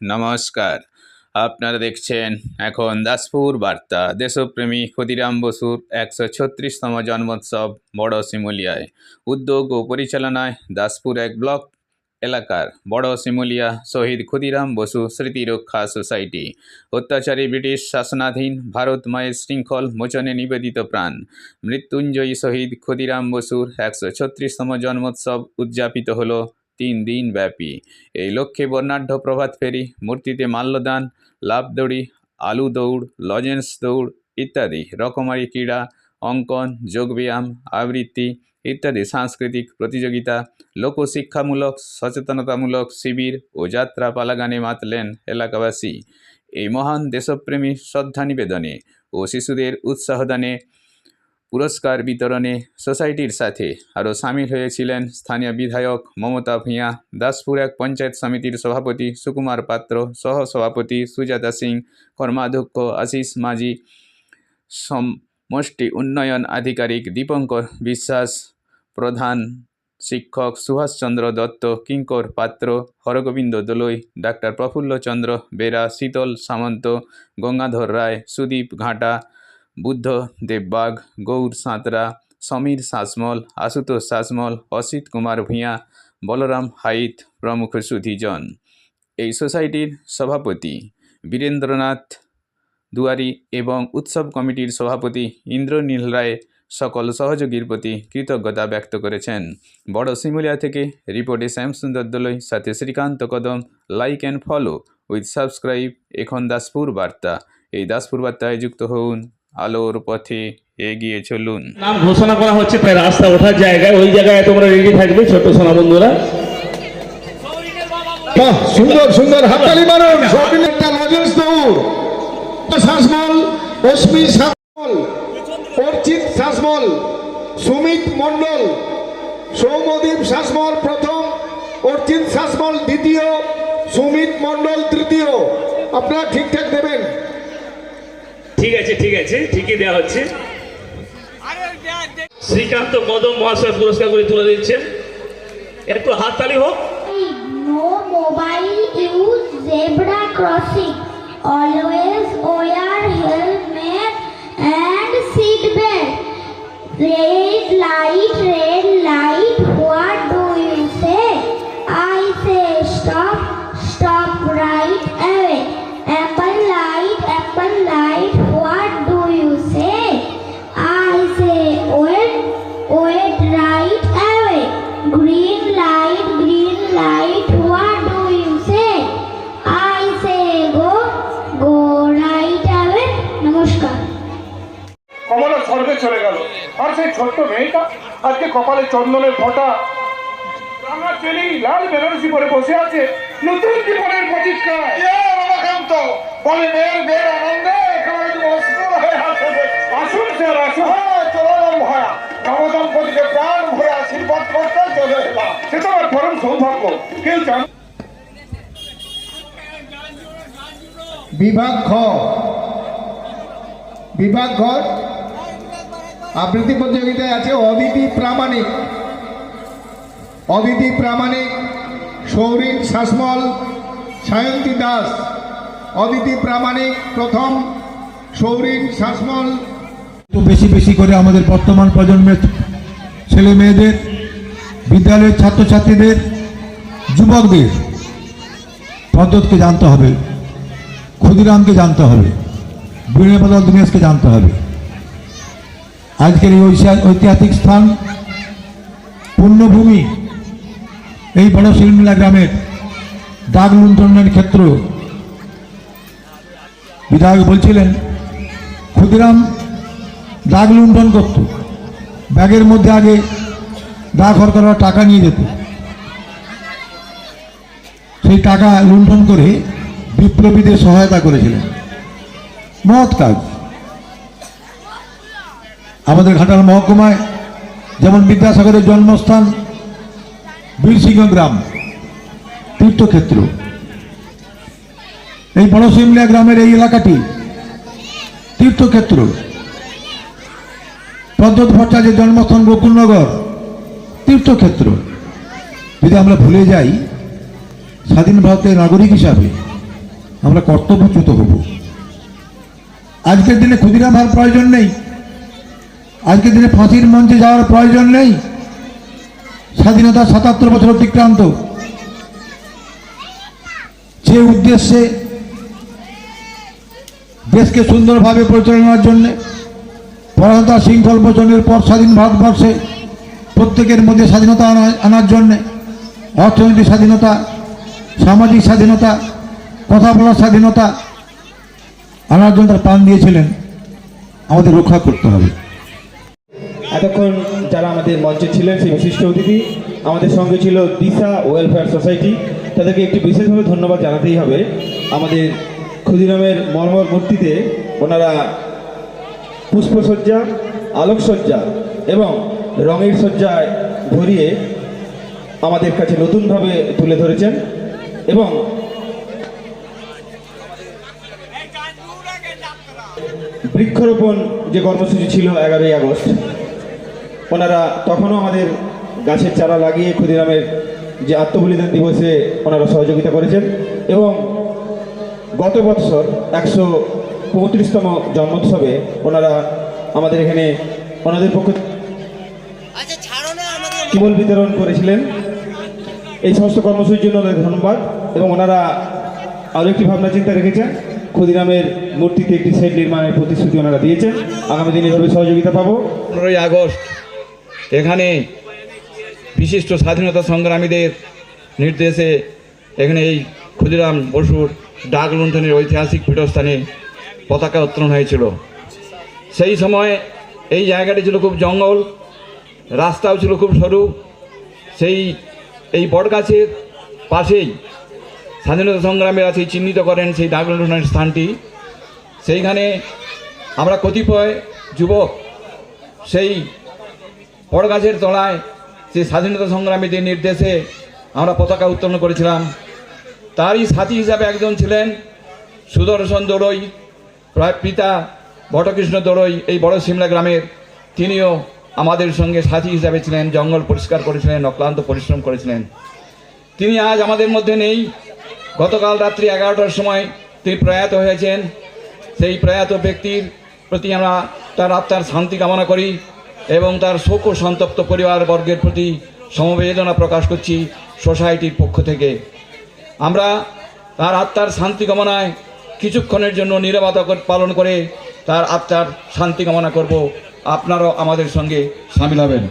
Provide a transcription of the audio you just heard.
নমস্কার। আপনারা দেখছেন এখন দাসপুর বার্তা। দেশপ্রেমী ক্ষুদিরাম বসুর একশো ছত্রিশতম জন্মোৎসব বড় শিমুলিয়ায়। উদ্যোগ ও পরিচালনায় দাসপুর এক ব্লক এলাকার বড় শিমুলিয়া শহীদ ক্ষুদিরাম বসু স্মৃতিরক্ষা সোসাইটি। অত্যাচারী ব্রিটিশ শাসনাধীন ভারত মায়ের শৃঙ্খল মোচনে নিবেদিত প্রাণ। মৃত্যুঞ্জয়ী শহীদ ক্ষুদিরাম বসুর একশো ছত্রিশতম জন্মোৎসব উদযাপিত হলো তিন দিন ব্যাপী। এই লক্ষ্যে বর্ণাঢ্য প্রভাত ফেরি, মূর্তিতে মাল্যদান, লাভ দড়ি, আলু দৌড়, লজেন্স দৌড় ইত্যাদি রকমারি ক্রীড়া, অঙ্কন, যোগব্যায়াম, আবৃত্তি ইত্যাদি সাংস্কৃতিক প্রতিযোগিতা, লোকশিক্ষামূলক, সচেতনতামূলক শিবির ও যাত্রা পালাগানে মাতলেন এলাকাবাসী। এই মহান দেশপ্রেমী শ্রদ্ধা নিবেদনে ও শিশুদের উৎসাহদানে পুরস্কার বিতরণে সোসাইটির সাথে আরও সামিল হয়েছিলেন স্থানীয় বিধায়ক মমতা ভূঁইয়া, দাসপুর এক পঞ্চায়েত সমিতির সভাপতি সুকুমার পাত্র সহ সভাপতি সুজাতা সিং, কর্মাধ্যক্ষ আশিস মাঝি, সমষ্টি উন্নয়ন আধিকারিক দীপঙ্কর বিশ্বাস, প্রধান শিক্ষক সুভাষচন্দ্র দত্ত, কিঙ্কর পাত্র, হরগোবিন্দ দোলই, ডাক্তার প্রফুল্লচন্দ্র বেরা, শীতল সামন্ত, গঙ্গাধর রায়, সুদীপ ঘাটা বুদ্ধ দেববাগ গৌর সাঁতরা, সমীর শাসমল আশুতোষ শাসমল অসিত কুমার ভূঁইয়া, বলরাম হাইত প্রমুখ সুধীজন। এই সোসাইটির সভাপতি বীরেন্দ্রনাথ দুয়ারি এবং উৎসব কমিটির সভাপতি ইন্দ্রনীল রায় সকল সহযোগীর প্রতি কৃতজ্ঞতা ব্যক্ত করেছেন। বড় শিমুলিয়া থেকে রিপোর্টে শ্যামসুন্দর দোলই, সাথে Srikanta Kadam, like and follow with subscribe, এখন দাসপুর বার্তা। এই দাসপুর বার্তায় যুক্ত হন আলোর পথে এগিয়ে চলুন। নাম ঘোষণা করা হচ্ছে প্রায় রাস্তা ওঠার জায়গায়। ওই জায়গায় তোমরা রেডি থাকবে ছোট সোনা বন্ধুরা। সুন্দর সুন্দর হাততালি মারুন একটা লজেন্স দৌড়। শাসমল অস্মি শাসমল অর্চিত শাসমল সুমিত মণ্ডল সৌমদীপ শাসমল প্রথম অর্চিত শাসমল দ্বিতীয় সুমিত মণ্ডল তৃতীয়। আপনারা ঠিকঠাক দেবেন ঠিক আছে ঠিক আছে, ঠিকই দেওয়া হচ্ছে। শ্রীকান্ত মদম মহাশয় পুরস্কার করে তুলে দিচ্ছেন। একটু হাততালি হোক। লাইট রেড লাইট ছোট্ট মেয়েটা আজকে কপালে চন্দনের ফটা। রাঙা চেলি লাল বেনারসি পরে বসে আছে। নতুন জীবনের প্রতিষ্ঠা রমাকান্ত বলে মেয়ের মেয়ের আনন্দে একেবারে যে অস্ত্র হয়ে আছে আসুন স্যার আসুন। চললাম ভয়া। নবদম্পতিকে প্রাণ ভরে আশীর্বাদ করতে চলে এলাম। সে তো আমার পরম সৌভাগ্য। কেউ জানো বিভাগ খ বিভাগ ঘ আবৃত্তি প্রতিযোগিতায় আছে অদিতি প্রামাণিক। অদিতি প্রামাণিক, সৌরিন শাসমল, সায়ন্তী দাস। অদিতি প্রামাণিক প্রথম, সৌরিন শাসমল। একটু বেশি বেশি করে আমাদের বর্তমান প্রজন্মের ছেলে মেয়েদের, বিদ্যালয়ের ছাত্রছাত্রীদের, যুবকদের পদ্ধতকে জানতে হবে, ক্ষুদিরামকে জানতে হবে বীরেন্দ্রনাথ দীনেশকে জানতে হবে। আজকের এই ঐতিহাসিক স্থান পুণ্যভূমি এই বড় শিলমিলা গ্রামের দাগ লুণ্ঠনের ক্ষেত্র। বিধায়ক বলছিলেন, ক্ষুদিরাম, দাগ লুণ্ঠন করত। ব্যাগের মধ্যে আগে দাগ হর করার টাকা নিয়ে যেত। সেই টাকা লুণ্ঠন করে বিপ্লবীদের সহায়তা করেছিলেন। মহৎ কাজ। আমাদের ঘাটাল মহকুমায় যেমন বিদ্যাসাগরের জন্মস্থান বীরসিংহ গ্রাম, তীর্থক্ষেত্র। এই বড় সিমলিয়া গ্রামের এই এলাকাটি তীর্থক্ষেত্র। পদ্ধত ভট্টাচার্যের জন্মস্থান গোকুলনগর, তীর্থক্ষেত্র। যদি আমরা ভুলে যাই, স্বাধীন ভারতের নাগরিক হিসাবে আমরা কর্তব্যচ্যুত হব। আজকের দিনে ক্ষুদিরাম হওয়ার প্রয়োজন নেই। আজকের দিনে ফাঁসির মঞ্চে যাওয়ার প্রয়োজন নেই। স্বাধীনতা সাতাত্তর বছর অতিক্রান্ত। যে উদ্দেশ্যে দেশকে সুন্দরভাবে পরিচালনার জন্যে পরাধা শৃঙ্খল বচনের পর স্বাধীন ভারতবর্ষে প্রত্যেকের মধ্যে স্বাধীনতা আনা- আনার জন্যে, অর্থনৈতিক স্বাধীনতা, সামাজিক স্বাধীনতা, কথা বলার স্বাধীনতা আনার জন্য তার প্রাণ দিয়েছিলেন। আমাদের রক্ষা করতে হবে। এতক্ষণ যারা আমাদের মঞ্চে ছিলেন সেই বিশিষ্ট অতিথি, আমাদের সঙ্গে ছিল দিশা ওয়েলফেয়ার সোসাইটি। তাদেরকে একটি বিশেষভাবে ধন্যবাদ জানাতেই হবে। আমাদের ক্ষুদিরামের মর্মর মূর্তিতে ওনারা পুষ্পসজ্জা, আলোকসজ্জা এবং রঙের সজ্জায় ভরিয়ে আমাদের কাছে নতুনভাবে তুলে ধরেছেন এবং বৃক্ষরোপণ যে কর্মসূচি ছিল এগারোই আগস্ট ওনারা তখনও আমাদের গাছের চারা লাগিয়ে ক্ষুদিরামের যে আত্মবলিদান দিবসে ওনারা সহযোগিতা করেছেন এবং গত বৎসর একশো পঁয়ত্রিশতম জন্মোৎসবে ওনারা আমাদের এখানে ওনাদের পক্ষ কেবল বিতরণ করেছিলেন। এই সমস্ত কর্মসূচির জন্য ওনাদের ধন্যবাদ এবং ওনারা আরও একটি ভাবনা চিন্তা রেখেছেন। ক্ষুদিরামের মূর্তিতে একটি সেট নির্মাণের প্রতিশ্রুতি ওনারা দিয়েছেন। আগামী দিনে এভাবে সহযোগিতা পাবো। পনেরোই আগস্ট এখানে বিশিষ্ট স্বাধীনতা সংগ্রামীদের নির্দেশে এখানে এই ক্ষুদিরাম বসুর ডাক লুণ্ঠনের ঐতিহাসিক পীঠস্থানে পতাকা উত্তোলন হয়েছিল। সেই সময় এই জায়গাটি ছিল খুব জঙ্গল, রাস্তাও ছিল খুব সরু। সেই, এই বটগাছের পাশেই স্বাধীনতা সংগ্রামীরা সেই চিহ্নিত করেন সেই ডাক লুণ্ঠনের স্থানটি। সেইখানে আমরা কতিপয় যুবক সেই বড়গাছের তলায় সেই স্বাধীনতা সংগ্রামীদের নির্দেশে আমরা পতাকা উত্তোলন করেছিলাম, তারই সাথী হিসাবে একজন ছিলেন সুদর্শন দোড়ই প্রায় পিতা বটকৃষ্ণ দোড়ই এই বড় সিমলা গ্রামের। তিনিও আমাদের সঙ্গে সাথী হিসাবে ছিলেন, জঙ্গল পরিষ্কার করেছিলেন, অক্লান্ত পরিশ্রম করেছিলেন। তিনি আজ আমাদের মধ্যে নেই। গতকাল রাত্রি এগারোটার সময় তিনি প্রয়াত হয়েছেন। সেই প্রয়াত ব্যক্তির প্রতি আমরা তার আত্মার শান্তি কামনা করি। এবং তার শোক ও সন্তপ্ত পরিবারবর্গের প্রতি সমবেদনা প্রকাশ করছি সোসাইটির পক্ষ থেকে। আমরা তার আত্মার শান্তি কামনায় কিছুক্ষণের জন্য নিরাপত্তা পালন করে তার আত্মার শান্তি কামনা করব। আপনারাও আমাদের সঙ্গে সামিল হবেন।